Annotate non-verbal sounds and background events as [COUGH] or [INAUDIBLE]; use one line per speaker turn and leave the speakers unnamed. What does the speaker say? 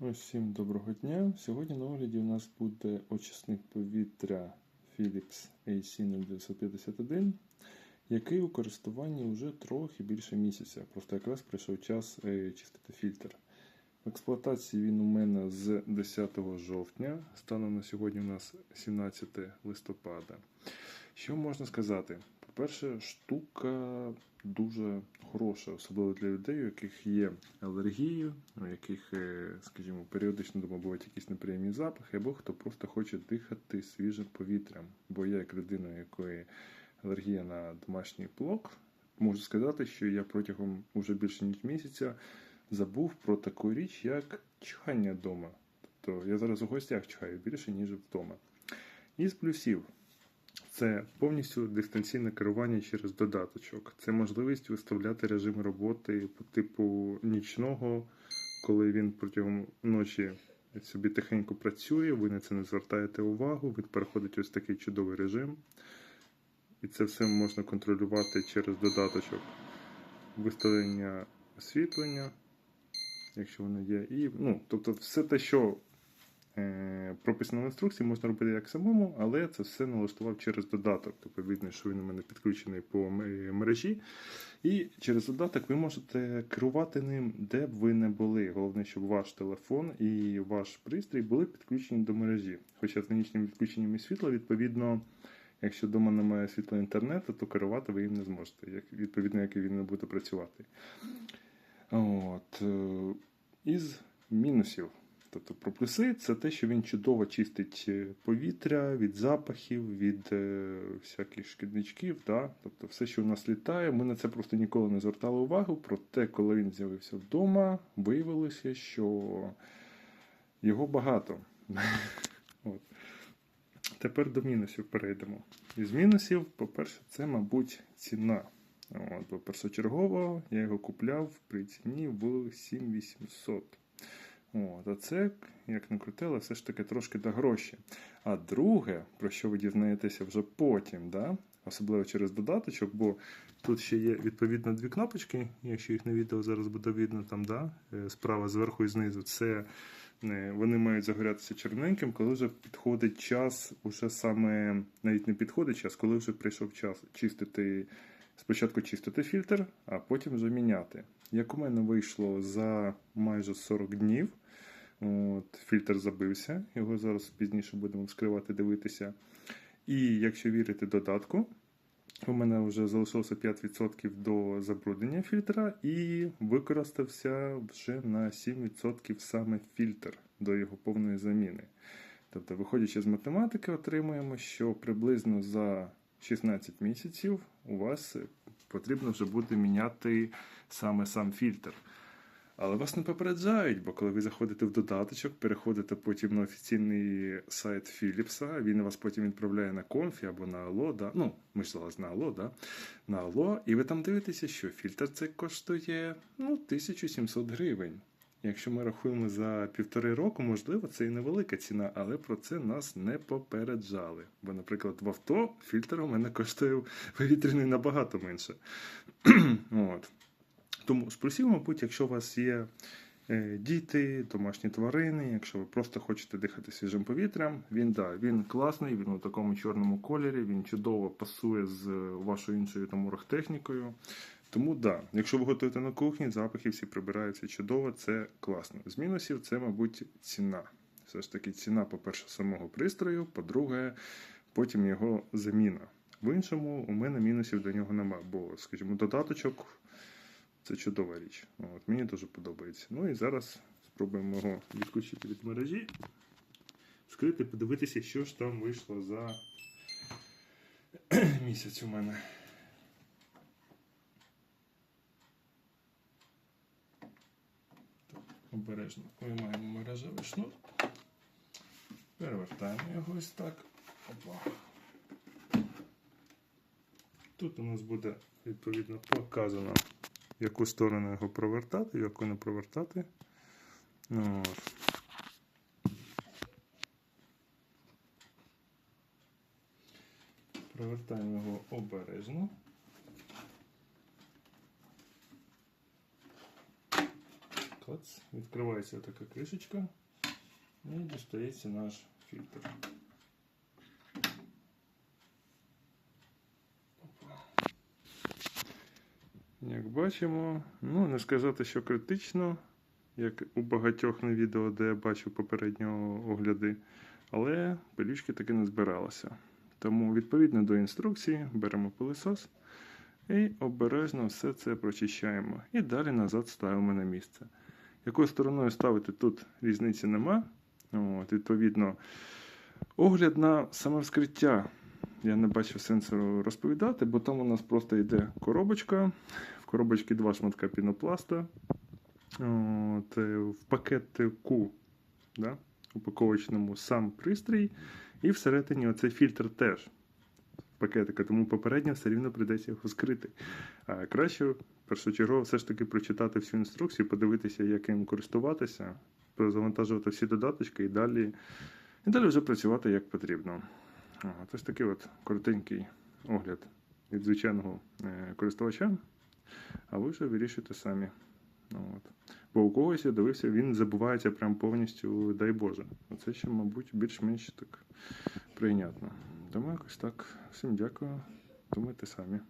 Усім доброго дня. Сьогодні на огляді у нас буде очисник повітря Philips AC0951, який у користуванні вже трохи більше місяця. Просто якраз прийшов час е, чистити фільтр. В експлуатації він у мене з 10 жовтня. Станом на сьогодні у нас 17 листопада. Що можна сказати? По-перше, штука дуже хороша, особливо для людей, у яких є алергії, у яких, е, скажімо, періодично дома бувають якісь неприємні запахи, або хто просто хоче дихати свіжим повітрям. Бо я, як людина, у якої алергія на домашній плок, можу сказати, що я протягом уже більше ніж місяця забув про таку річ, як чхання вдома. Тобто я зараз у гостях чхаю більше, ніж вдома. Із плюсів. Це повністю дистанційне керування через додаточок. Це можливість виставляти режим роботи по типу нічного, коли він протягом ночі собі тихенько працює, ви на це не звертаєте увагу, він переходить ось такий чудовий режим. І це все можна контролювати через додаточок виставлення освітлення, якщо воно є. І, ну, тобто, все те, що прописано в інструкції, можна робити як самому, але це все налаштував через додаток. Тобто видно, що він у мене підключений по мережі. І через додаток ви можете керувати ним, де б ви не були. Головне, щоб ваш телефон і ваш пристрій були підключені до мережі. Хоча з нинішнім відключенням світла, відповідно. Якщо вдома немає світла інтернету, то керувати ви їм не зможете, як, відповідно, як і він не буде працювати. От. е, Із мінусів. Тобто про плюси це те, що він чудово чистить е, повітря від запахів, від е, всяких шкідничків. Да? Тобто все, що у нас літає, ми на це просто ніколи не звертали увагу. Проте, коли він з'явився вдома, виявилося, що його багато. [LAUGHS] От. Тепер до мінусів перейдемо. Із мінусів, по-перше, це, мабуть, ціна. От, бо першочергово я його купляв при ціні в 7800. От, а це, як не крутило, все ж таки трошки до гроші. А друге, про що ви дізнаєтеся вже потім, да? особливо через додаточок, бо тут ще є відповідно дві кнопочки, якщо їх на відео зараз буде видно, там, да? е, справа зверху і знизу. Це е, вони мають загорятися червоненьким, коли вже підходить час, уже саме навіть не підходить час, коли вже прийшов час чистити. Спочатку чистити фільтр, а потім вже міняти. Як у мене вийшло за майже 40 днів, от, фільтр забився, його зараз пізніше будемо вскривати, дивитися. І якщо вірити додатку, у мене вже залишилося 5% до забруднення фільтра, і використався вже на 7% саме фільтр до його повної заміни. Тобто, виходячи з математики, отримуємо, що приблизно за 16 місяців у вас потрібно вже буде міняти саме сам фільтр. Але вас не попереджають, бо коли ви заходите в додаточок, переходите потім на офіційний сайт Філіпса, він вас потім відправляє на конфі або на Алло, да? ну, ми ж зараз на Алло, да? на Алло, і ви там дивитеся, що фільтр це коштує ну, 1700 гривень. Якщо ми рахуємо за півтори року, можливо, це і невелика ціна, але про це нас не попереджали. Бо, наприклад, в авто фільтр у мене коштує повітряний набагато менше. [CLEARS THROAT] От. Тому з мабуть, якщо у вас є е, діти, домашні тварини, якщо ви просто хочете дихати свіжим повітрям, він да, він класний, він у такому чорному кольорі, він чудово пасує з вашою іншою там оргтехнікою. Тому да, якщо ви готуєте на кухні, запахи всі прибираються чудово, це класно. З мінусів це, мабуть, ціна. Все ж таки, ціна, по-перше, самого пристрою, по-друге, потім його заміна. В іншому у мене мінусів до нього немає, бо, скажімо, додаточок це чудова річ. От, мені дуже подобається. Ну і зараз спробуємо його відключити від мережі, вскрити, подивитися, що ж там вийшло за [CLEARS THROAT] місяць у мене. обережно виймаємо мережевий шнур, перевертаємо його ось так. Опа. Тут у нас буде відповідно показано, яку сторону його провертати, яку не провертати. Ну, от. Провертаємо його обережно. Бац. Відкривається така кришечка і дістається наш фільтр. Як бачимо, ну не сказати, що критично, як у багатьох на відео, де я бачив попереднього огляди, але пилючки таки не збиралося. Тому, відповідно до інструкції, беремо пилисос і обережно все це прочищаємо. І далі назад ставимо на місце. Якою стороною ставити тут різниці нема. От, відповідно, огляд на саме вскриття я не бачив сенсу розповідати, бо там у нас просто йде коробочка. В коробочці два шматка пінопласта. От, е, в пакетику, да, упаковочному сам пристрій, і всередині оцей фільтр теж пакетика, тому попередньо все рівно прийдеться його скрити. А краще першочергово все ж таки прочитати всю інструкцію, подивитися, як їм користуватися, завантажувати всі додаточки і далі, і далі вже працювати як потрібно. Ось такий от коротенький огляд від звичайного е, користувача, а ви вже вирішуєте самі. Ну, От. Бо у когось я дивився, він забувається прям повністю, дай Боже. Це ще, мабуть, більш-менш так прийнятно. Тому якось так. Всім дякую. Думайте самі.